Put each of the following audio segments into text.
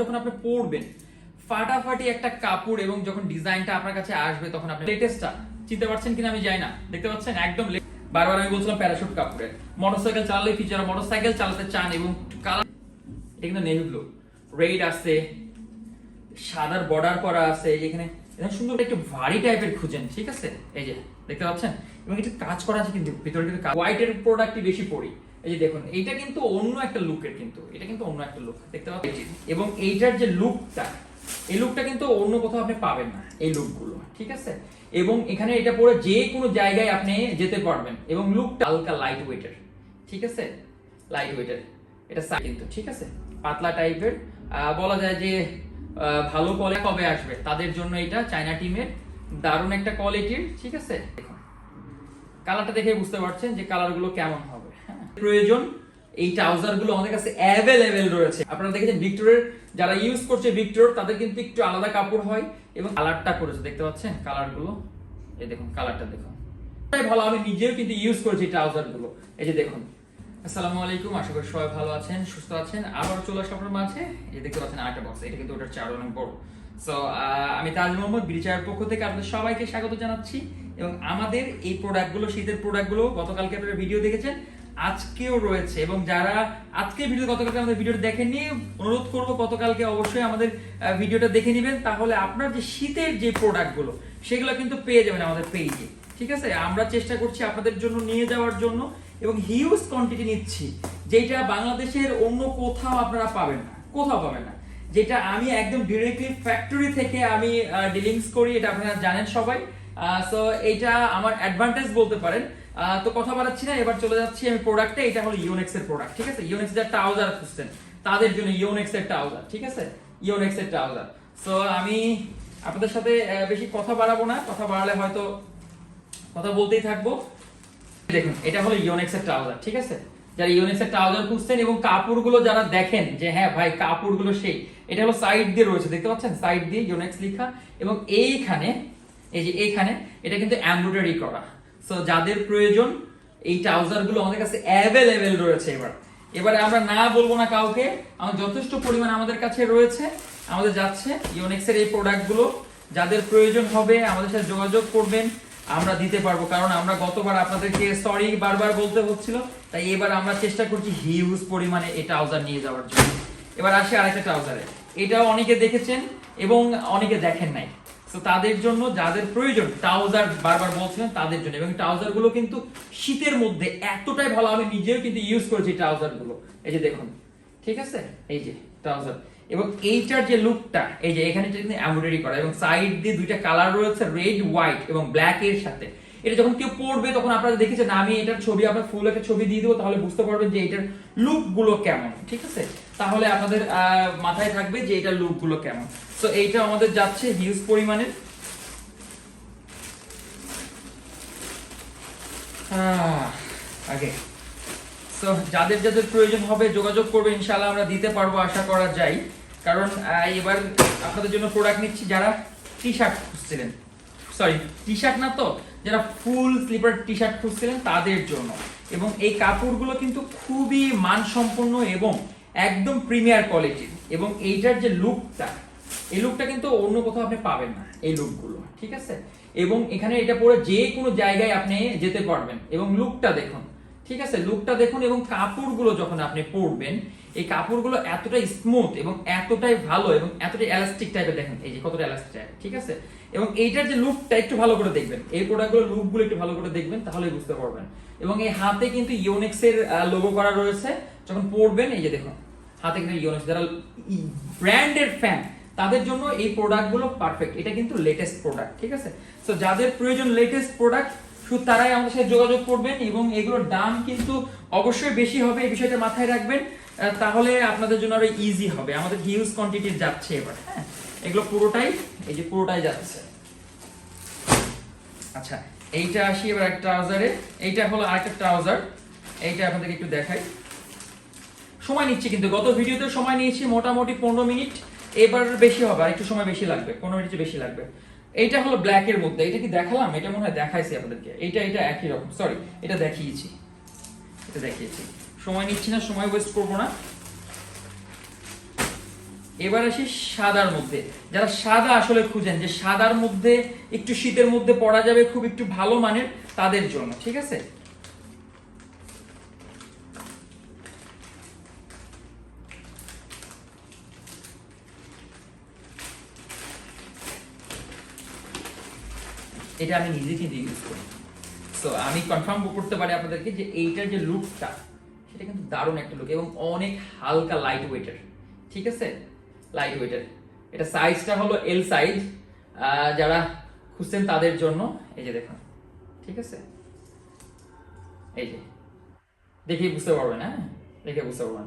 যখন আপনি পরবেন, ফাটাফাটি একটা কাপড় এবং যখন ডিজাইনটা আপনার কাছে আসবে তখন আপনি লেটেস্টটা চিনতে পারছেন কিনা আমি জানি না। দেখতে পাচ্ছেন? একদম বারবার আমি বলছিলাম প্যারাশুট কাপড়ের। মোটরসাইকেল চালালে কি যারা মোটরসাইকেল চালাতে চান এবং কালার এটা কিন্তু নেভি ব্লু রেড আছে, সাদার বর্ডার করা আছে, এখানে এখানে সুন্দর একটু ভারী টাইপের খুঁজেন, ঠিক আছে? এই যে, দেখতে পাচ্ছেন? এবং একটু কাজ করা আছে কিন্তু, ভিতরে কিন্তু হোয়াইটের প্রোডাক্টই বেশি পড়ি এই যে দেখুন, এইটা কিন্তু অন্য একটা লুকের কিন্তু, এটা কিন্তু অন্য একটা লুক দেখতে পাচ্ছেন? এবং এইটার যে লুকটা এই লুকটা কিন্তু অন্য কোথাও আপনি পাবেন না, এই লুকগুলো ঠিক আছে? এবং এখানে এটা পরে যে কোনো জায়গায় আপনি যেতে পারবেন, এবং লুকটা হালকা লাইট ওয়েটের ঠিক আছে? লাইট ওয়েটের এটা কিন্তু, ঠিক আছে? পাতলা টাইপের বলা যায় যে ভালো কোয়ালিটি কবে আসবে, তাদের জন্য এটা চায়না টিমের দারুণ একটা কোয়ালিটির ঠিক আছে? কালারটা দেখে বুঝতে পারছেন যে কালারগুলো কেমন হবে। প্রয়োজন, এই ট্রাউজারগুলো আমাদের কাছে অ্যাভেলেবেল রয়েছে। আপনারা দেখেছেন ভিক্টরের, যারা ইউজ করছে ভিক্টর, তাদের কিন্তু একটু আলাদা কাপড় হয় এবং কালারটা করেছে। দেখতে পাচ্ছেন কালারগুলো এই দেখুন কালারটা দেখুন। ভালো, আমি নিজেও কিন্তু ইউজ করেছি ট্রাউজারগুলো এই যে দেখুন। আসসালামু আলাইকুম, আশা করি সবাই ভালো আছেন, সুস্থ আছেন। আবার চলে আসলাম আপনার মাঝে। এই দেখতে পাচ্ছেন আরেকটা বক্স এটা কিন্তু ওটার চার অনেক বড়। সো আমি তাজ মোহাম্মদ বিরিচার পক্ষ থেকে আপনাদের সবাইকে স্বাগত জানাচ্ছি এবং আমাদের এই প্রোডাক্টগুলো শীতের প্রোডাক্টগুলো গতকালকে আপনারা ভিডিও দেখেছেন। আজকেও রয়েছে এবং যারা আজকে ভিডিও গতকালকে আমাদের ভিডিওটা দেখেননি, অনুরোধ করব গতকালকে অবশ্যই আমাদের ভিডিওটা দেখে নেবেন। তাহলে আপনার যে শীতের যে প্রোডাক্টগুলো সেগুলো কিন্তু পেয়ে যাবেন আমাদের পেজে ঠিক আছে? আমরা চেষ্টা করছি আপনাদের জন্য নিয়ে যাওয়ার জন্য এবং হিউজ কোয়ান্টিটি নিচ্ছি, যেটা বাংলাদেশের অন্য কোথাও আপনারা পাবেন না, কোথাও পাবেন না। যেটা আমি একদম ডিরেক্টলি ফ্যাক্টরি থেকে আমি ডিলিংস করি, এটা আপনারা জানেন সবাই। সো এইটা আমার অ্যাডভান্টেজ বলতে পারেন। তো কথা বাড়াচ্ছি না, এবার চলে যাচ্ছি আমি প্রোডাক্টে এটা হলো ইওনেক্স এর প্রোডাক্ট ঠিক আছে? ইওনেক্স এর ট্রাউজার খুঁজছেন। তাদের জন্য ইওনেক্স এর ট্রাউজার ঠিক আছে? ইওনেক্স এর ট্রাউজার সো আমি আপনাদের সাথে বেশি কথা বাড়াবো না, কথা বাড়ালে হয়তো কথা বলতেই থাকব। দেখুন, এটা হলো ইওনেক্স এর ট্রাউজার ঠিক আছে? যারা ইওনেক্স এর ট্রাউজার খুঁজছেন এবং কাপড়গুলো যারা দেখেন যে হ্যাঁ ভাই, কাপড়গুলো সেই, এটা হলো সাইড দিয়ে রয়েছে, দেখতে পাচ্ছেন? সাইড দিয়ে ইওনেক্স লেখা এবং এইখানে, এই যে এইখানে, এটা কিন্তু এমব্রয়ডারি করা। সো যাদের প্রয়োজন, এই ট্রাউজারগুলো আমাদের কাছে অ্যাভেলেবেল রয়েছে এবার। এবারে আমরা না বলব না কাউকে, আমার যথেষ্ট পরিমাণ আমাদের কাছে রয়েছে, আমাদের যাচ্ছে ইওনেক্স এর এই প্রোডাক্টগুলো যাদের প্রয়োজন হবে, আমাদের সাথে যোগাযোগ করবেন, আমরা দিতে পারব। কারণ আমরা গতবার আপনাদেরকে সরি বারবার বলতে হচ্ছিল, তাই এবার আমরা চেষ্টা করছি হিউজ পরিমাণে এই ট্রাউজার নিয়ে যাওয়ার জন্য। এবার আসি আরেকটা ট্রাউজারে। এটাও অনেকে দেখেছেন এবং অনেকে দেখেন নাই। তো তাদের জন্য যাদের প্রয়োজন, ট্রাউজার বারবার বলছিলেন তাদের জন্য। এবং ট্রাউজারগুলো কিন্তু শীতের মধ্যে এতটাই ভালো, আমি নিজেও কিন্তু ইউজ করেছি ট্রাউজারগুলো এই যে দেখুন, ঠিক আছে? এই যে ট্রাউজার। এবং এইটার যে লুকটা এই যে এখানে কিন্তু এমব্রয়ডারি করা। এবং সাইড দিয়ে দুইটা কালার রয়েছে রেড হোয়াইট এবং ব্ল্যাক এর সাথে। এটা যখন কেউ পড়বে তখন আপনারা দেখেছেন আমি এটার ছবি, আপনার ফুল একটা ছবি দিয়ে দেবো তাহলে বুঝতে পারবেন যে এটার লুকগুলো কেমন, ঠিক আছে? তাহলে আপনাদের মাথায় থাকবে যে এটার লুকগুলো কেমন। তো এইটা আমাদের যাচ্ছে হিউজ পরিমাণের আগে। সো যাদের যাদের প্রয়োজন হবে যোগাযোগ করবে ইনশাল্লাহ আমরা দিতে পারব, আশা করা যায়। কারণ এবার আপনাদের জন্য প্রোডাক্ট নিচ্ছি যারা টি শার্ট খুঁজছিলেন। সরি টি শার্ট না তো, যারা ফুল স্লিপার টি শার্ট খুঁজছিলেন তাদের জন্য। এবং এই কাপড়গুলো কিন্তু খুবই মানসম্পন্ন এবং একদম প্রিমিয়ার কোয়ালিটির এবং এইটার যে লুকটা এই লুকটা কিন্তু অন্য কোথাও আপনি পাবেন না, এই লুকগুলো ঠিক আছে? এবং এখানে এটা পরে যে কোনো জায়গায় আপনি যেতে পারবেন। এবং লুকটা দেখুন, ঠিক আছে? লুকটা দেখুন এবং কাপড়গুলো যখন আপনি পরবেন, এই কাপড়গুলো এতটাই স্মুথ এবং এতটাই ভালো এবং এতটাই এলাস্টিক টাইপের দেখেন, এই যে কতটা এলাস্টিক টাইপ ঠিক আছে? এবং এইটার যে লুকটা একটু ভালো করে দেখবেন, এই প্রোডাক্টগুলো লুকগুলো একটু ভালো করে দেখবেন তাহলে বুঝতে পারবেন। এবং এই হাতে কিন্তু ইওনেক্স এর লোগো করা রয়েছে, যখন পরবেন, এই যে দেখুন হাতে কিন্তু ইওনেক্স যারা ব্র্যান্ডের ফ্যান তাদের জন্য এই প্রোডাক্টগুলো পারফেক্ট এটা কিন্তু লেটেস্ট প্রোডাক্ট ঠিক আছে? সো যাদের প্রয়োজন লেটেস্ট প্রোডাক্ট শুধু তারাই আমাদের সাথে যোগাযোগ করবেন এবং এগুলোর দাম কিন্তু অবশ্যই বেশি হবে, এই বিষয়টা মাথায় রাখবেন। তাহলে আপনাদের জন্য আরও ইজি হবে। আমাদের হিউজ কোয়ান্টিটির যাচ্ছে এবার হ্যাঁ? এগুলো পুরোটাই, এই যে পুরোটাই যাচ্ছে। আচ্ছা এইটা আসি এবার একটা ট্রাউজারে এইটা হলো আরেকটা ট্রাউজার এইটা আপনাদেরকে একটু দেখাই। সময় নিচ্ছি কিন্তু, গত ভিডিওতে সময় নিয়েছি মোটামুটি পনেরো মিনিট। এবার বেশি হবে আর একটু সময় বেশি লাগবে, পনেরো মিনিট বেশি লাগবে। এইটা হলো ব্ল্যাক এর মধ্যে, এটা কি দেখালাম? এটা মনে হয় দেখাইছি আপনাদেরকে। এইটা, এটা একই রকম সরি এটা দেখিয়েছি। এটা দেখিয়েছি। সময় নিচ্ছি না, সময় ওয়েস্ট করব না। এবার আসি সাদার মধ্যে। যারা সাদা আসলে খুঁজেন, যে সাদার মধ্যে, একটু শীতের মধ্যে পড়া যাবে খুব একটু ভালো মানের, তাদের জন্য, ঠিক আছে? এটা আমি নিজে কিন্তু ইউজ করি। সো আমি কনফার্ম করতে পারি আপনাদেরকে যে এইটার যে লুকটা সেটা কিন্তু দারুণ একটা লুক এবং অনেক হালকা লাইট ওয়েটের ঠিক আছে? লাইট ওয়েটের এটা সাইজটা হলো এল সাইজ যারা খুঁজছেন তাদের জন্য, এই যে দেখুন। ঠিক আছে? এই যে। দেখে বুঝতে পারবেন হ্যাঁ? দেখে বুঝতে পারবেন।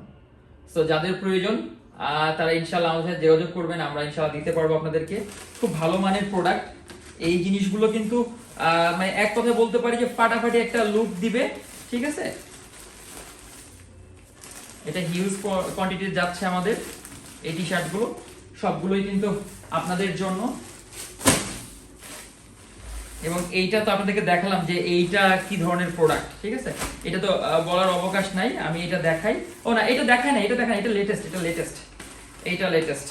সো যাদের প্রয়োজন তারা ইনশাল্লাহ আমাদের যোগাযোগ করবেন। আমরা ইনশাল্লাহ দিতে পারব আপনাদেরকে। খুব ভালো মানের প্রোডাক্ট এই জিনিসগুলো কিন্তু মানে এক কথা বলতে পারি যে ফাটাফাটি একটা লুক দিবে, ঠিক আছে? এটা হিউজ কোয়ান্টিটি যাচ্ছে আমাদের এই টি শার্টগুলো সবগুলোই কিন্তু আপনাদের জন্য। এবং এইটা তো আপনাদেরকে দেখালাম যে এইটা কি ধরনের প্রোডাক্ট ঠিক আছে? এটা তো বলার অবকাশ নাই, আমি এটা দেখাই। ও না, এটা দেখাই না, এটা দেখাই এটা লেটেস্ট এটা লেটেস্ট এইটা লেটেস্ট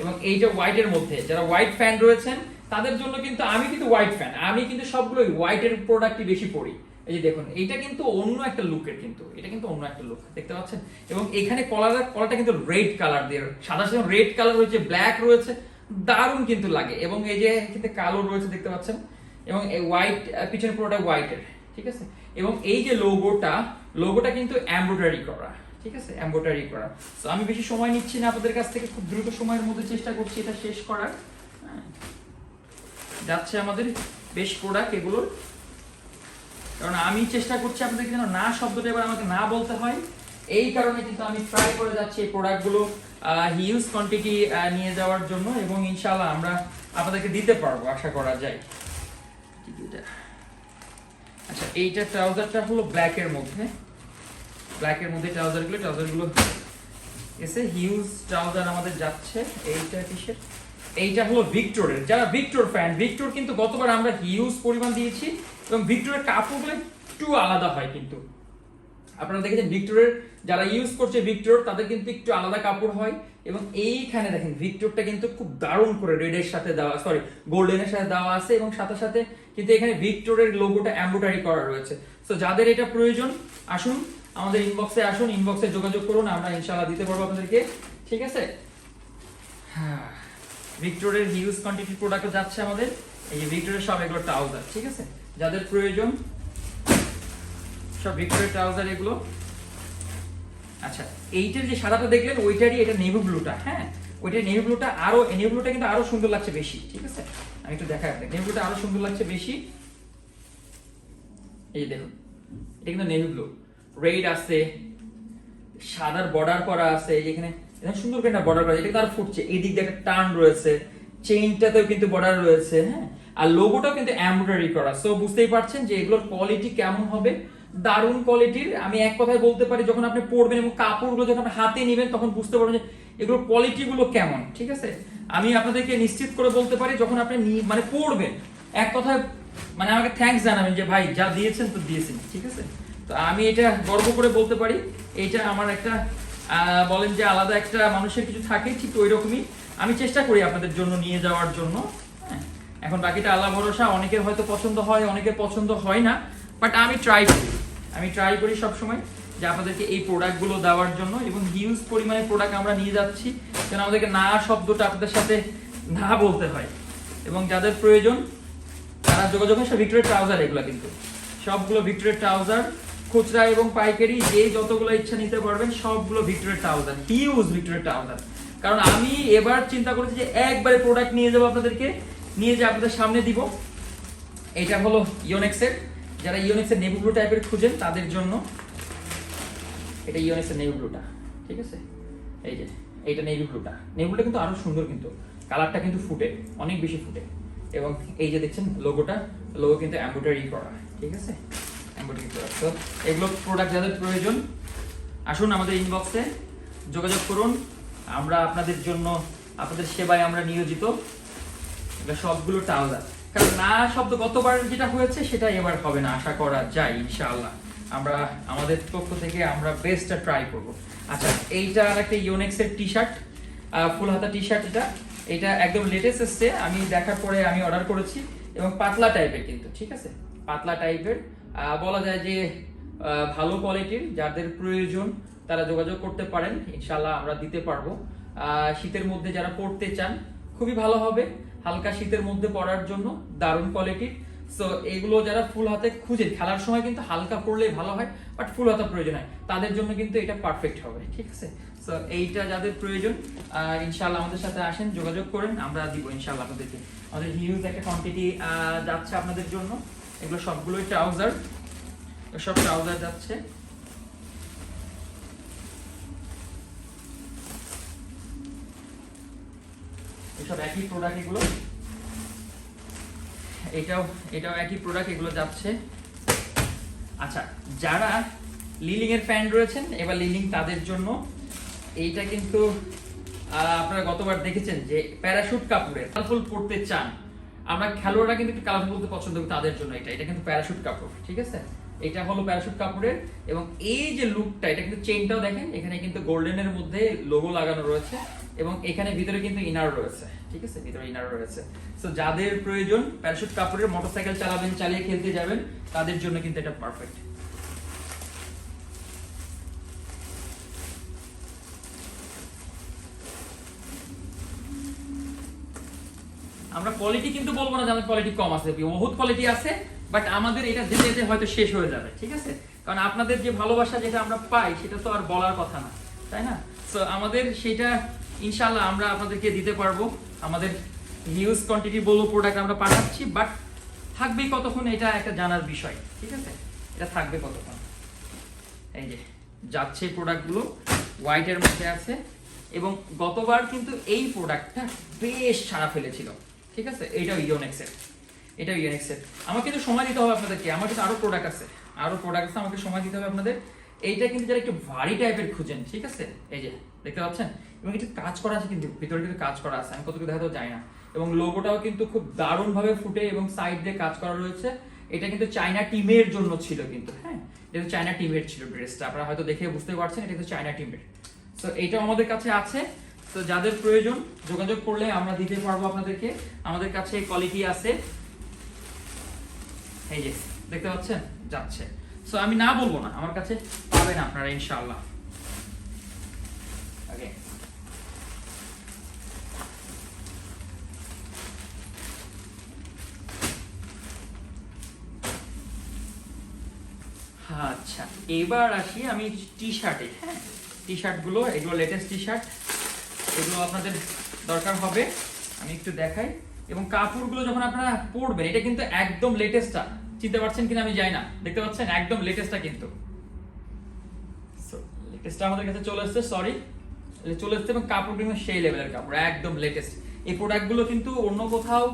এবং এইটা হোয়াইটের মধ্যে, যারা হোয়াইট ফ্যান রয়েছেন তাদের জন্য কিন্তু আমি কিন্তু হোয়াইট ফ্যান আমি কিন্তু সবগুলো হোয়াইটের প্রোডাক্টই বেশি পড়ি। এই যে দেখুন, এইটা কিন্তু অন্য একটা লুকের কিন্তু, এটা কিন্তু অন্য একটা লুক দেখতে পাচ্ছেন? এবং এখানে কলার কলারটা কিন্তু রেড কালার দিয়ে, সাদা সাদা রেড কালার রয়েছে ব্ল্যাক রয়েছে, দারুণ কিন্তু লাগে। এবং এই যে কিন্তু কালো রয়েছে, দেখতে পাচ্ছেন? এবং এই হোয়াইট পিছনে পুরোটা হোয়াইটের ঠিক আছে? এবং এই যে লোগোটা লোগোটা কিন্তু এমব্রয়ডারি করা, ঠিক আছে? এমব্রয়ডারি করা। তো আমি বেশি সময় নিচ্ছি না, আপনাদের কাছ থেকে খুব দ্রুত সময়ের মধ্যে চেষ্টা করছি এটা শেষ করার। হ্যাঁ। যাচ্ছে আমাদের বেশ প্রোডাক্ট এগুলোর। কারণ আমি চেষ্টা করছি আপনাদেরকে যেন না শব্দটা এবার আমাকে না বলতে হয়। এই কারণে কিন্তু আমি ট্রাই করে যাচ্ছি এই প্রোডাক্টগুলো হিউজ কোয়ান্টিটি নিয়ে যাওয়ার জন্য এবং ইনশাআল্লাহ আমরা আপনাদেরকে দিতে পারব, আশা করা যায়। আচ্ছা এইটা ট্রাউজারটা হলো ব্ল্যাকের মধ্যে। ব্ল্যাকের মধ্যে ট্রাউজারগুলো ট্রাউজারগুলো এসে হিউজ ট্রাউজার আমাদের যাচ্ছে, এইটা কিসের? এইটা হলো ভিক্টরের যারা ভিক্টর ফ্যান ভিক্টর কিন্তু গতবার আমরা হিউজ পরিমাণ দিয়েছি এবং ভিক্টরের কাপড়গুলো একটু আলাদা হয় কিন্তু। আপনারা দেখেছেন ভিক্টরের যারা ইউজ করছে ভিক্টর, তাদের কিন্তু একটু আলাদা কাপড় হয় এবং এইখানে দেখেন ভিক্টরটা কিন্তু খুব দারুণ করে রেডের সাথে দেওয়া সরি গোল্ডেনের সাথে দেওয়া আছে এবং সাথে সাথে কিন্তু এখানে ভিক্টরের লোগোটা এমব্রয়ডারি করা রয়েছে। তো যাদের এটা প্রয়োজন, আসুন, আমাদের ইনবক্সে আসুন ইনবক্সে যোগাযোগ করুন, আমরা ইনশাআল্লাহ দিতে পারব আপনাদেরকে। ঠিক আছে? হ্যাঁ। ভিক্টরের হিউজ কোয়ান্টিটি প্রোডাক্ট যাচ্ছে আমাদের। এই যে ভিক্টরের সব এগুলো ট্রাউজার ঠিক আছে? যাদের প্রয়োজন, সব ভিক্টরের ট্রাউজার এগুলো। আচ্ছা এইটার যে সাদাটা দেখলেন, ওইটারই এটা নেভি ব্লুটা হ্যাঁ? ওইটা নেভি ব্লুটা আরও নেভি ব্লুটা কিন্তু আরও সুন্দর লাগছে বেশি, ঠিক আছে? আমি একটু দেখাই আপনাকে। নেভি ব্লুটা আরও সুন্দর লাগছে বেশি। এই দেখুন, এটা কিন্তু নেভি ব্লু রেড আছে, সাদার বর্ডার করা আছে যেখানে এখানে সুন্দর একটা বর্ডার করা এটা আর ফুটছে। এই দিয়ে একটা টার্ন রয়েছে। চেইনটাতেও কিন্তু বর্ডার রয়েছে হ্যাঁ? আর লোগোটাও কিন্তু এমব্রয়ডারি করা। সো বুঝতেই পারছেন যে এগুলোর কোয়ালিটি কেমন হবে? দারুণ কোয়ালিটির আমি এক কথায় বলতে পারি, যখন আপনি পরবেন এবং কাপড়গুলো যখন হাতে নেবেন, তখন বুঝতে পারবেন যে এগুলোর কোয়ালিটি গুলো কেমন, ঠিক আছে? আমি আপনাদেরকে নিশ্চিত করে বলতে পারি, যখন আপনি মানে পরবেন, এক কথায় মানে আমাকে থ্যাঙ্কস জানাবেন যে, ভাই, যা দিয়েছেন তো দিয়েছেন। ঠিক আছে? তো আমি এটা গর্ব করে বলতে পারি এইটা আমার একটা বলেন যে আলাদা একটা মানুষের কিছু থাকে, ঠিক ওই রকমই আমি চেষ্টা করি আপনাদের জন্য নিয়ে যাওয়ার জন্য। হ্যাঁ এখন বাকিটা আল্লাহ ভরসা, অনেকের হয়তো পছন্দ হয়, অনেকের পছন্দ হয় না বাট আমি ট্রাই করি। আমি ট্রাই করি সবসময় যে আপনাদেরকে এই প্রোডাক্টগুলো দেওয়ার জন্য এবং হিউজ পরিমাণে প্রোডাক্ট আমরা নিয়ে যাচ্ছি, যেন আমাদেরকে না শব্দটা আপনাদের সাথে না বলতে হয়। এবং যাদের প্রয়োজন, তারা যোগাযোগ হয় সব ভিক্টোরিয়া ট্রাউজার এগুলো কিন্তু। সবগুলো ভিক্টোরিয়া ট্রাউজার খুচরা এবং পাইকারি যে যতগুলো ইচ্ছা নিতে পারবেন, সবগুলো Victoria trouser huge Victoria trouser কারণ আমি এবার চিন্তা করেছি যে একবারে প্রোডাক্ট নিয়ে যাব আপনাদেরকে, নিয়ে যে আপনাদের সামনে দিব। এটা হলো ইওনেক্সের যারা ইউনেক্সের নেভি ব্লু টাইপের খুঁজেন, তাদের জন্য এটা ইওনেক্সের নেভি ব্লুটা ঠিক আছে? এই যে, এইটা নেভি ব্লুটা ব্লুটা কিন্তু আরও সুন্দর কিন্তু। কালারটা কিন্তু ফুটে, অনেক বেশি ফুটে। এবং এই যে দেখছেন লোগোটা লোগো কিন্তু এমব্রয়ডারি করা। ঠিক আছে? এগুলো প্রোডাক্ট যাদের প্রয়োজন, আসুন আমাদের ইনবক্সে যোগাযোগ করুন। আমরা আপনাদের জন্য, আপনাদের সেবায় আমরা নিয়োজিত। এটা সবগুলো কারণ না শব্দ গতবার যেটা হয়েছে সেটা এবার হবে না, আশা করা যায়, ইনশাআল্লাহ। আমরা, আমাদের পক্ষ থেকে আমরা বেস্টটা ট্রাই করব। আচ্ছা এইটা আর একটা ইউনেক্সের টি শার্ট ফুল হাতা টি শার্ট এটা। এটা একদম লেটেস্ট এসছে। আমি দেখার পরে আমি অর্ডার করেছি। এবং পাতলা টাইপের কিন্তু, ঠিক আছে? পাতলা টাইপের বলা যায় যে ভালো কোয়ালিটির যাদের প্রয়োজন, তারা যোগাযোগ করতে পারেন। ইনশাল্লাহ আমরা দিতে পারব। শীতের মধ্যে যারা পড়তে চান, খুবই ভালো হবে। হালকা শীতের মধ্যে পড়ার জন্য দারুণ কোয়ালিটির সো এগুলো যারা ফুল হাতে খুঁজে, খেলার সময় কিন্তু হালকা পরলেই ভালো হয় বাট ফুল হাতা প্রয়োজন হয়। তাদের জন্য কিন্তু এটা পারফেক্ট হবে, ঠিক আছে? সো এইটা যাদের প্রয়োজন ইনশাল্লাহ আমাদের সাথে আসেন, যোগাযোগ করেন, আমরা দিব ইনশাল্লাহ আপনাদেরকে। আমাদের হিউজ একটা কোয়ান্টিটি যাচ্ছে আপনাদের জন্য। এগুলো সবগুলোই ট্রাউজার। সব ট্রাউজার যাচ্ছে। এসব একই প্রোডাক্ট এগুলো। এটাও এটাও একই প্রোডাক্ট এগুলো যাচ্ছে। আচ্ছা যারা লিলিং এর ফ্যান রয়েছেন, এবার লিলিং তাদের জন্য। এইটা কিন্তু আপনারা গতবার দেখেছেন যে প্যারাশুট কাপড়ের কালারফুল পড়তে চান। আমরা খেলোয়াড়রা কিন্তু একটু কালারফুল বলতে পছন্দ করি তাদের জন্য এটা। এটা কিন্তু প্যারাশুট কাপড়, ঠিক আছে? এটা হলো প্যারাশুট কাপড়ের এবং এই যে লুকটা এটা কিন্তু চেনটাও দেখেন, এখানে কিন্তু গোল্ডেনের মধ্যে লোগো লাগানো রয়েছে এবং এখানে ভিতরে কিন্তু ইনার রয়েছে, ঠিক আছে? ভিতরে ইনার রয়েছে। সো যাদের প্রয়োজন প্যারাশুট কাপড়ের মোটরসাইকেল চালাবেন, চালিয়ে খেলতে যাবেন, তাদের জন্য কিন্তু এটা পারফেক্ট আমরা কোয়ালিটি কিন্তু বলব না যে আমাদের কোয়ালিটি কম আছে বহুত কোয়ালিটি আছে বাট আমাদের এটা যেতে যেতে হয়তো শেষ হয়ে যাবে, ঠিক আছে? কারণ আপনাদের যে ভালোবাসা যেটা আমরা পাই, সেটা তো আর বলার কথা না, তাই না? সো আমাদের সেটা ইনশাল্লাহ আমরা আপনাদেরকে দিতে পারব। আমাদের হিউজ কোয়ান্টিটি বলব প্রোডাক্ট আমরা পাঠাচ্ছি বাট থাকবে কতক্ষণ এটা একটা জানার বিষয়, ঠিক আছে? এটা থাকবে কতক্ষণ? এই যে, যাচ্ছে প্রোডাক্টগুলো হোয়াইটের মধ্যে আছে, এবং গতবার কিন্তু এই প্রোডাক্টটা বেশ সারা ফেলেছিল। ঠিক আছে? এইটাও ইওনেক্সের এটাও ইওনেক্সের আমাকে কিন্তু সময় দিতে হবে আপনাদেরকে। আমার কিন্তু আরও প্রোডাক্ট আছে। আরও প্রোডাক্ট আছে, আমাকে সময় দিতে হবে আপনাদের। এইটা কিন্তু যারা একটু ভারী টাইপের খুঁজেন, ঠিক আছে? এই যে, দেখতে পাচ্ছেন? এবং একটু কাজ করা আছে কিন্তু, ভিতরে কিন্তু কাজ করা আছে। আমি কতটুকু দেখা তো যাই না। এবং লোগোটাও কিন্তু খুব দারুণ ভাবে ফুটে এবং সাইড দিয়ে কাজ করা রয়েছে। এটা কিন্তু চায়না টিমের জন্য ছিল কিন্তু হ্যাঁ? এটা চায়না টিমের ছিল ড্রেসটা আপনারা হয়তো দেখে বুঝতে পারছেন, এটা কিন্তু চায়না টিমের তো এইটাও আমাদের কাছে আছে। তো যাদের প্রয়োজন যোগাযোগ করলে আমরা দিতে পারব আপনাদেরকে। আমাদের কাছে কোয়ালিটি আছে। এই যে, দেখতে পাচ্ছেন? যাচ্ছে। সো আমি না বলব না, আমার কাছে পাবেন আপনারা, ইনশাআল্লাহ। ওকে আচ্ছা এবার আসি আমি টি শার্টে হ্যাঁ? টি শার্টগুলো এগুলো লেটেস্ট টি শার্ট এগুলো আপনাদের দরকার হবে। আমি একটু দেখাই। এবং কাপড়গুলো যখন আপনারা পরবেন, এটা কিন্তু একদম লেটেস্টটা চিনতে পারছেন কিনা আমি জানি না। দেখতে পাচ্ছেন? একদম লেটেস্টটা কিন্তু। লেটেস্টটা আমাদের কাছে চলে এসেছে সরি চলে এসেছে এবং কাপড় কিন্তু সেই লেভেলের কাপড়, একদম লেটেস্ট এই প্রোডাক্টগুলো কিন্তু অন্য কোথাও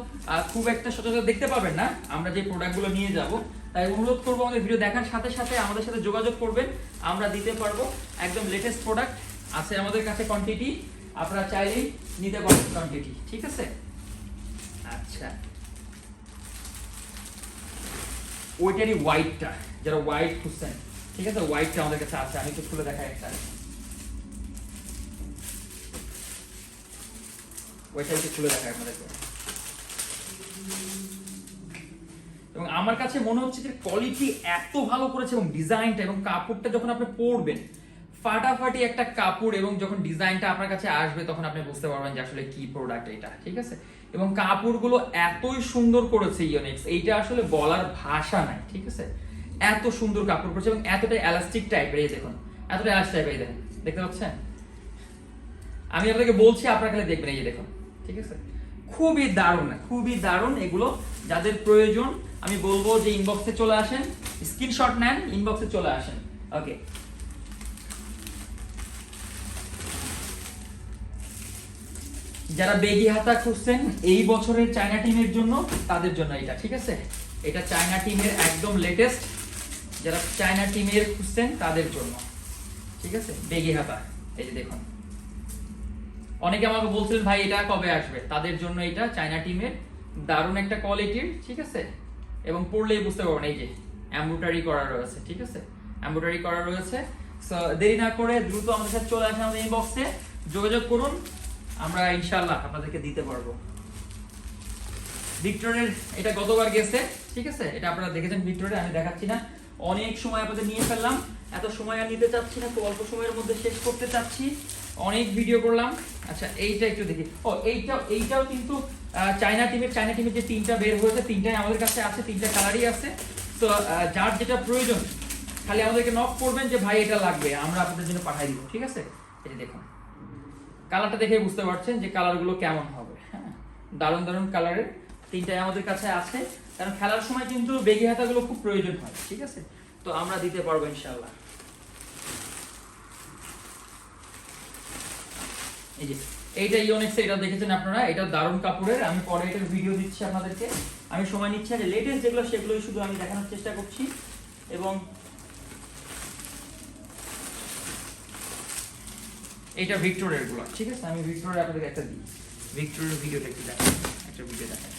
খুব একটা সচরাচর দেখতে পাবেন না। আমরা যে প্রোডাক্টগুলো নিয়ে যাব, তাই অনুরোধ করব আমাদের ভিডিও দেখার সাথে সাথে আমাদের সাথে যোগাযোগ করবেন। আমরা দিতে পারব একদম লেটেস্ট প্রোডাক্ট আছে আমাদের কাছে কোয়ান্টিটি আপনারা চাইলেই নিতে পারবেন কোয়ান্টিটি ঠিক আছে? আচ্ছা। ওইটারই হোয়াইটটা যারা হোয়াইট খুঁজছেন, ঠিক আছে? হোয়াইটটা আমাদের কাছে আছে, আমি একটু খুলে দেখাই একটা। ওইটা একটু খুলে দেখাই আপনাদেরকে। এবং আমার কাছে মনে হচ্ছে যে কোয়ালিটি এত ভালো করেছে এবং ডিজাইনটা এবং কাপড়টা যখন আপনি পরবেন ফাটাফাটি একটা কাপড় এবং যখন ডিজাইনটা আপনার কাছে আসবে, তখন আপনি বুঝতে পারবেন যে আসলে কি প্রোডাক্ট এটা, ঠিক আছে? এবং কাপড়গুলো এতই সুন্দর করেছে ইওনেক্স এইটা আসলে বলার ভাষা নাই, ঠিক আছে? এত সুন্দর কাপড় করেছে এবং এতটা এলাস্টিক টাইপের এই দেখুন, এতটা এলাস্টিক টাইপের এই দেখুন, দেখতে পাচ্ছেন? আমি আপনাকে বলছি, আপনার খালি দেখবেন, এই যে দেখুন, ঠিক আছে? খুবই দারুণ খুবই দারুণ এগুলো, যাদের প্রয়োজন, আমি বলব যে ইনবক্সে চলে আসেন স্ক্রিনশট নেন ইনবক্সে চলে আসেন ওকে যারা বেগি হাতা খুঁজছেন, এই বছরের চায়না টিমের জন্য তাদের জন্য এটা, ঠিক আছে? এটা চায়না টিমের একদম লেটেস্ট যারা চায়না টিমের খুঁজছেন, তাদের জন্য। ঠিক আছে? বেগি হাতা। এই যে দেখুন। অনেকে আমাকে বলছিলেন ভাই, এটা কবে আসবে? তাদের জন্য এটা চায়না টিমের দারুণ একটা কোয়ালিটির ঠিক আছে? এবং পড়লেই বুঝতে পারবেন, এই যে এমব্রয়ডারি করা রয়েছে, ঠিক আছে? এমব্রয়ডারি করা রয়েছে। দেরি না করে দ্রুত আমাদের সাথে চলে আসেন আমাদের ইনবক্সে যোগাযোগ করুন। আমরা ইনশাআল্লাহ আপনাদেরকে দিতে পারব। ভিক্টরের এটা গতবার গেছে, ঠিক আছে? এটা আপনারা দেখেছেন ভিক্টরে আমি দেখাচ্ছি না। অনেক সময় আপনাদের নিয়ে ফেললাম, এত সময় আর নিতে চাচ্ছি না, খুব অল্প সময়ের মধ্যে শেষ করতে চাচ্ছি। অনেক ভিডিও করলাম। আচ্ছা এইটা একটু দেখি। ও এইটাও এইটাও কিন্তু চায়না টিমের চায়না টিমের যে তিনটা বের হয়েছে, তিনটাই আমাদের কাছে আছে, তিনটা কালারই আছে। তো যার যেটা প্রয়োজন, খালি আমাদেরকে নক করবেন যে, ভাই, এটা লাগবে, আমরা আপনাদের জন্য পাঠাই দিব। ঠিক আছে? এটা দেখুন। কালারটা দেখে বুঝতে পারছেন যে কালারগুলো কেমন হবে। হ্যাঁ দারুণ দারুণ কালারের তিনটাই আমাদের কাছে আছে। কারণ খেলার সময় কিন্তু বেগি হাতাগুলো খুব প্রয়োজন হয়, ঠিক আছে? তো আমরা দিতে পারব ইনশাল্লাহ এই যে, এইটা ইওনেক্স এটা দেখেছেন আপনারা? এটা দারুণ কাপড়ের। আমি পরে এটার ভিডিও দিচ্ছি আপনাদেরকে। আমি সময় নিচ্ছি। আর লেটেস্ট যেগুলো, সেগুলোই শুধু আমি দেখানোর চেষ্টা করছি। এবং এটা ভিক্টোরিয়ারগুলো। ঠিক আছে? আমি ভিক্টোরিয়া আপনাদেরকে একটা দিই। ভিক্টোরিয়ার ভিডিওটা একটু দেখাই। একটা ভিডিও দেখাই।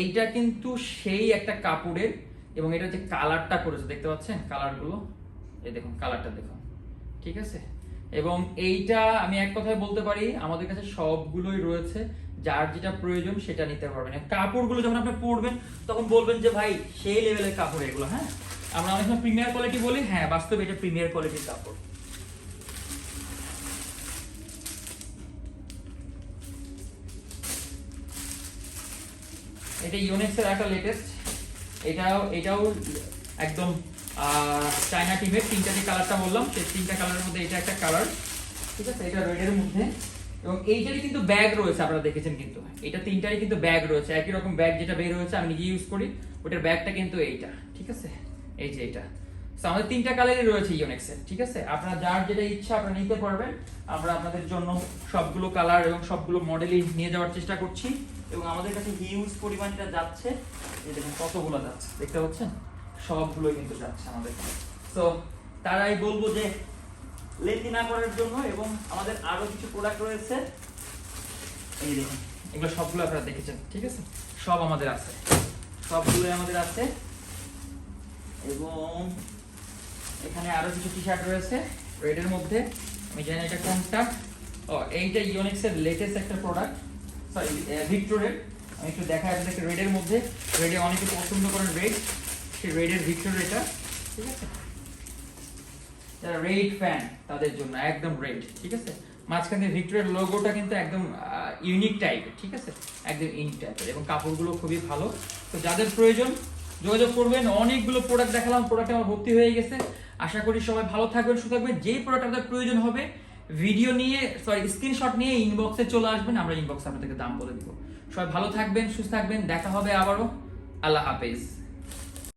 এইটা কিন্তু সেই একটা কাপড়ের এবং এটা যে কালারটা করেছে। দেখতে পাচ্ছেন কালারগুলো? এই দেখুন, কালারটা দেখুন। ঠিক আছে? এবং এইটা আমি এক কথায় বলতে পারি, আমাদের কাছে সবগুলোই রয়েছে। যার যেটা প্রয়োজন সেটা নিতে পারবেন। কাপড়গুলো যখন আপনি পরবেন, তখন বলবেন যে, ভাই, সেই লেভেলের কাপড় এগুলো। হ্যাঁ? আমরা অনেক সময় প্রিমিয়ার কোয়ালিটি বলি হ্যাঁ বাস্তবে এটা প্রিমিয়ার কোয়ালিটির কাপড়। এটা ইউনেক্সের একটা লেটেস্ট এটাও এটাও একদম চায়না টিমের তিনটা যে কালারটা বললাম, সেই তিনটা কালারের মধ্যে এটা একটা কালার ঠিক আছে? এটা রেডের মধ্যে। এবং এইটারই কিন্তু ব্যাগ রয়েছে আপনারা দেখেছেন কিন্তু, এটা তিনটারই কিন্তু ব্যাগ রয়েছে, একই রকম ব্যাগ যেটা বের হয়েছে, আমি নিজে ইউজ করি, ওটার ব্যাগটা কিন্তু এইটা, ঠিক আছে? এই যে এটা। আমাদের তিনটা কালারই রয়েছে ইউনেক্সের ঠিক আছে? আপনারা যার যেটা ইচ্ছা আপনারা নিতে পারবেন। আমরা আপনাদের জন্য সবগুলো কালার এবং সবগুলো মডেলই নিয়ে যাওয়ার চেষ্টা করছি। এবং আমাদের কাছে হিউজ পরিমাণটা যাচ্ছে। এই দেখুন কতগুলো যাচ্ছে, দেখতে পাচ্ছেন? সবগুলোই কিন্তু যাচ্ছে আমাদের তো তারাই বলব যে লেন্দি না করার জন্য এবং আমাদের আরও কিছু প্রোডাক্ট রয়েছে। এই দেখুন। এগুলো সবগুলো আপনারা দেখেছেন ঠিক আছে? সব আমাদের আছে। সবগুলোই আমাদের আছে। এবং এখানে আরও কিছু টি শার্ট রয়েছে রেডের মধ্যে। আমি জানি এটা কোনটা। ও এইটা ইউনিক্সের লেটেস্ট একটা প্রোডাক্ট সরি ভিক্টোরের আমি একটু দেখাই আপনাদেরকে রেডের মধ্যে। রেডে অনেকে পছন্দ করেন রেড সেই রেডের ভিক্টোর এটা ঠিক আছে? যারা রেড ফ্যান তাদের জন্য, একদম রেড ঠিক আছে? মাঝখান ভিক্টোরিয়ার লোগোটা কিন্তু একদম ইউনিক টাইপের ঠিক আছে? একদম ইউনিক টাইপের এবং কাপড়গুলো খুবই ভালো। তো যাদের প্রয়োজন যোগাযোগ করবেন, অনেকগুলো প্রোডাক্ট দেখালাম প্রোডাক্ট আমার ভর্তি হয়ে গেছে। আশা করি সবাই ভালো থাকবেন, সুস্থ থাকবেন। যেই প্রোডাক্ট আপনাদের প্রয়োজন হবে ভিডিও নিয়ে সরি স্ক্রিনশট নিয়ে ইনবক্সে চলে আসবেন, আমরা ইনবক্সে আপনাদেরকে দাম বলে দিব। সবাই ভালো থাকবেন, সুস্থ থাকবেন, দেখা হবে আবারও। আল্লাহ হাফেজ।